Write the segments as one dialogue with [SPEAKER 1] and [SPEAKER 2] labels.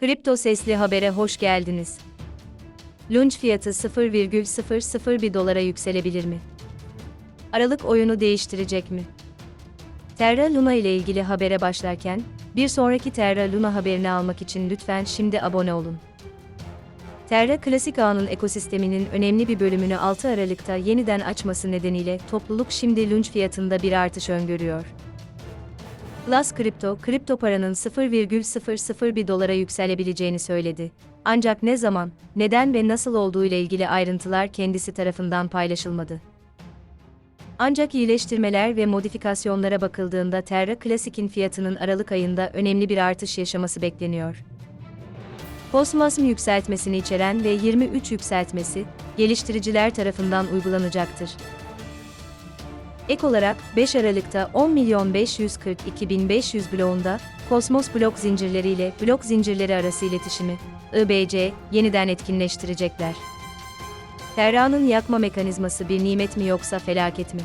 [SPEAKER 1] Kripto Sesli Haber'e hoş geldiniz. Lunch fiyatı 0,001 dolara yükselebilir mi? Aralık oyunu değiştirecek mi? Terra Luna ile ilgili habere başlarken, bir sonraki Terra Luna haberini almak için lütfen şimdi abone olun. Terra Klasik ağının ekosisteminin önemli bir bölümünü 6 Aralık'ta yeniden açması nedeniyle topluluk şimdi lunch fiyatında bir artış öngörüyor. Plus Crypto, kripto paranın 0,001 dolara yükselebileceğini söyledi. Ancak ne zaman, neden ve nasıl olduğu ile ilgili ayrıntılar kendisi tarafından paylaşılmadı. Ancak iyileştirmeler ve modifikasyonlara bakıldığında Terra Classic'in fiyatının Aralık ayında önemli bir artış yaşaması bekleniyor. Cosmos yükseltmesini içeren ve 23 yükseltmesi, geliştiriciler tarafından uygulanacaktır. Ek olarak 5 Aralık'ta 10 milyon 542 bin 500 bloğunda Cosmos blok zincirleriyle blok zincirleri arası iletişimi IBC yeniden etkinleştirecekler. Terra'nın yakma mekanizması bir nimet mi yoksa felaket mi?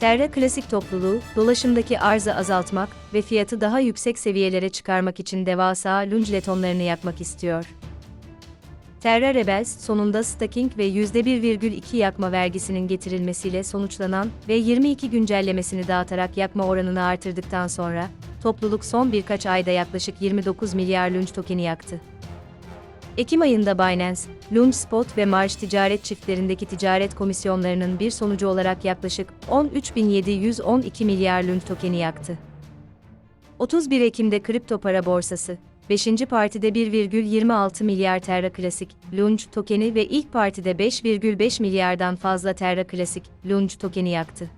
[SPEAKER 1] Terra klasik topluluğu, dolaşımdaki arzı azaltmak ve fiyatı daha yüksek seviyelere çıkarmak için devasa lungetonlarını yakmak istiyor. Terra Rebels, sonunda staking ve %1,2 yakma vergisinin getirilmesiyle sonuçlanan ve 22 güncellemesini dağıtarak yakma oranını artırdıktan sonra, topluluk son birkaç ayda yaklaşık 29 milyar lunge tokeni yaktı. Ekim ayında Binance, Lunge Spot ve Marş ticaret çiftlerindeki ticaret komisyonlarının bir sonucu olarak yaklaşık 13.712 milyar lunge tokeni yaktı. 31 Ekim'de kripto para borsası, 5. partide 1,26 milyar Terra Classic, Lunge tokeni ve ilk partide 5,5 milyardan fazla Terra Classic, Lunge tokeni yaktı.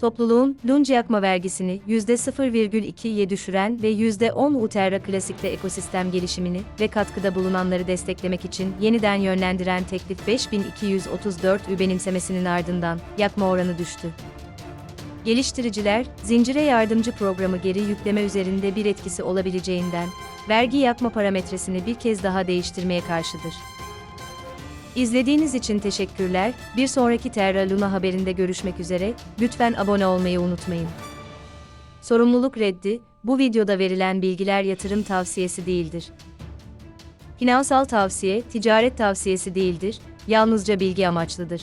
[SPEAKER 1] Topluluğun, Lunge yakma vergisini %0,2'ye düşüren ve %10 Uterra Classic'te ekosistem gelişimini ve katkıda bulunanları desteklemek için yeniden yönlendiren teklif 5234 ü benimsemesinin ardından yakma oranı düştü. Geliştiriciler, zincire yardımcı programı geri yükleme üzerinde bir etkisi olabileceğinden, vergi yakma parametresini bir kez daha değiştirmeye karşıdır. İzlediğiniz için teşekkürler. Bir sonraki Terra Luna haberinde görüşmek üzere. Lütfen abone olmayı unutmayın. Sorumluluk reddi, bu videoda verilen bilgiler yatırım tavsiyesi değildir. Finansal tavsiye, ticaret tavsiyesi değildir, yalnızca bilgi amaçlıdır.